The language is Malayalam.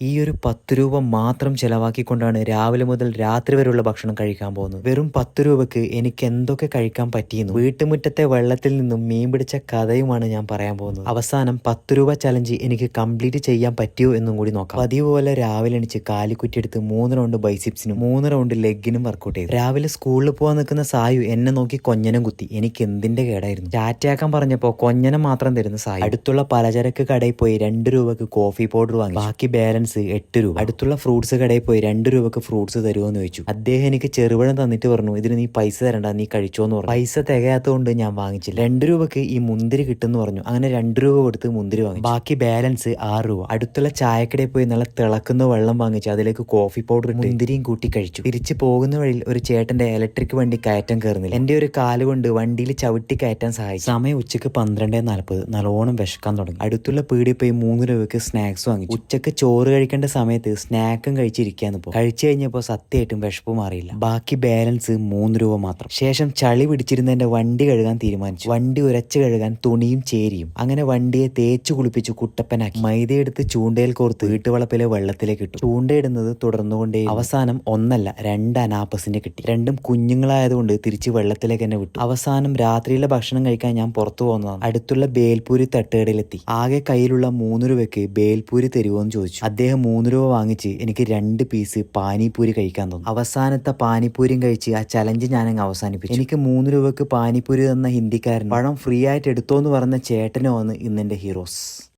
ഈ ഒരു പത്ത് രൂപ മാത്രം ചെലവാക്കിക്കൊണ്ടാണ് രാവിലെ മുതൽ രാത്രി വരെയുള്ള ഭക്ഷണം കഴിക്കാൻ പോകുന്നത്. വെറും പത്ത് രൂപക്ക് എനിക്ക് എന്തൊക്കെ കഴിക്കാൻ പറ്റിയെന്നു വീട്ടുമുറ്റത്തെ വെള്ളത്തിൽ നിന്നും മീൻ പിടിച്ച കഥയുമാണ് ഞാൻ പറയാൻ പോകുന്നത്. അവസാനം പത്ത് രൂപ ചലഞ്ച് എനിക്ക് കംപ്ലീറ്റ് ചെയ്യാൻ പറ്റിയോ എന്നും കൂടി നോക്കാം. പതിവ് പോലെ രാവിലെ എണിച്ച് കാലിക്കുറ്റി എടുത്ത് മൂന്ന് റൗണ്ട് ബൈസിപ്സിനും മൂന്ന് റൗണ്ട് ലെഗിനും വർക്കൗട്ട് ചെയ്തു. രാവിലെ സ്കൂളിൽ പോകാൻ നിൽക്കുന്ന സായു എന്നെ നോക്കി കൊഞ്ഞനം കുത്തി. എനിക്ക് എന്തിന്റെ കേടായിരുന്നു? ചാറ്റാക്കാൻ പറഞ്ഞപ്പോ കൊഞ്ഞനം മാത്രം തരുന്ന സായു. അടുത്തുള്ള പലചരക്ക് കടയിൽ പോയി രണ്ട് രൂപക്ക് കോഫി പൗഡർ വാങ്ങി. ബാക്കി ബാലൻസ് എട്ട് രൂപ. അടുത്തുള്ള ഫ്രൂട്ട്സ് കടയിൽ പോയി രണ്ട് രൂപക്ക് ഫ്രൂട്ട്സ് തരുമോ എന്ന് ചോദിച്ചു. അദ്ദേഹം എനിക്ക് ചെറുപഴം തന്നിട്ട് പറഞ്ഞു ഇതിന് നീ പൈസ തരണ്ട നീ കഴിച്ചോ എന്ന് പറഞ്ഞു. പൈസ തികയാത്തതുകൊണ്ട് ഞാൻ വാങ്ങിച്ചില്ല. രണ്ട് രൂപക്ക് ഈ മുന്തിരി കിട്ടുമെന്ന് പറഞ്ഞു. അങ്ങനെ രണ്ട് രൂപ കൊടുത്ത് മുന്തിരി വാങ്ങി ബാക്കി ബാലൻസ് ആറ് രൂപ. അടുത്തുള്ള ചായക്കടയിൽ പോയി നല്ല തിളക്കുന്ന വെള്ളം വാങ്ങിച്ചു. അതിലേക്ക് കോഫി പൗഡർ മുന്തിരിയും കൂട്ടി കഴിച്ചു. തിരിച്ചു പോകുന്ന വഴിയിൽ ഒരു ചേട്ടന്റെ ഇലക്ട്രിക് വണ്ടി കയറ്റം കയറുന്നില്ല. എന്റെ ഒരു കാൽ കൊണ്ട് വണ്ടിയിൽ ചവിട്ടി കയറ്റാൻ സഹായിച്ചു. സമയം ഉച്ചയ്ക്ക് പന്ത്രണ്ട് നാൽപ്പത്. നല്ലോണം വിശക്കാൻ തുടങ്ങി. അടുത്തുള്ള പീടി പോയി മൂന്ന് രൂപയ്ക്ക് സ്നാക്സ് വാങ്ങി ഉച്ചയ്ക്ക് ചോറ് കഴിക്കേണ്ട സമയത്ത് സ്നാക്കും കഴിച്ചിരിക്കാന്ന് പോ. കഴിച്ചു കഴിഞ്ഞപ്പോൾ സത്യമായിട്ടും വിശപ്പ് മാറിയില്ല. ബാക്കി ബാലൻസ് മൂന്ന് രൂപ മാത്രം. ശേഷം ചളി പിടിച്ചിരുന്നതിന്റെ വണ്ടി കഴുകാൻ തീരുമാനിച്ചു. വണ്ടി ഉരച്ച് കഴുകാൻ തുണിയും ചേരിയും. അങ്ങനെ വണ്ടിയെ തേച്ചു കുളിപ്പിച്ചു കുട്ടപ്പനാക്കി. മൈദയെടുത്ത് ചൂണ്ടയിൽ കോർത്ത് വീട്ടുവളപ്പിലെ വെള്ളത്തിലേക്ക് ഇട്ടു. ചൂണ്ടയിടുന്നത് തുടർന്നുകൊണ്ടേ അവസാനം ഒന്നല്ല രണ്ട് അനാപ്പസിനെ കിട്ടി. രണ്ടും കുഞ്ഞുങ്ങളായതുകൊണ്ട് തിരിച്ച് വെള്ളത്തിലേക്ക് തന്നെ വിട്ടു. അവസാനം രാത്രിയിലെ ഭക്ഷണം കഴിക്കാൻ ഞാൻ പുറത്തു പോകുന്നതാണ്. അടുത്തുള്ള ബേൽപൂരി തട്ടുകടയിലെത്തി. ആകെ കയ്യിലുള്ള മൂന്ന് രൂപയ്ക്ക് ബേൽപൂരി തരുമോ എന്ന് ചോദിച്ചു. അദ്ദേഹം മൂന്ന് രൂപ വാങ്ങിച്ച് എനിക്ക് രണ്ട് പീസ് പാനിപൂരി കഴിക്കാൻ തന്നു. അവസാനത്തെ പാനിപൂരിയും കഴിച്ച് ആ ചലഞ്ച് ഞാനങ്ങ് അവസാനിപ്പിച്ചു. എനിക്ക് മൂന്ന് രൂപക്ക് പാനിപൂരി തന്ന ഹിന്ദിക്കാരൻ പഴം ഫ്രീ ആയിട്ട് എടുത്തോ എന്ന് പറഞ്ഞ ചേട്ടനോ ആണ് ഇന്നെന്റെ ഹീറോസ്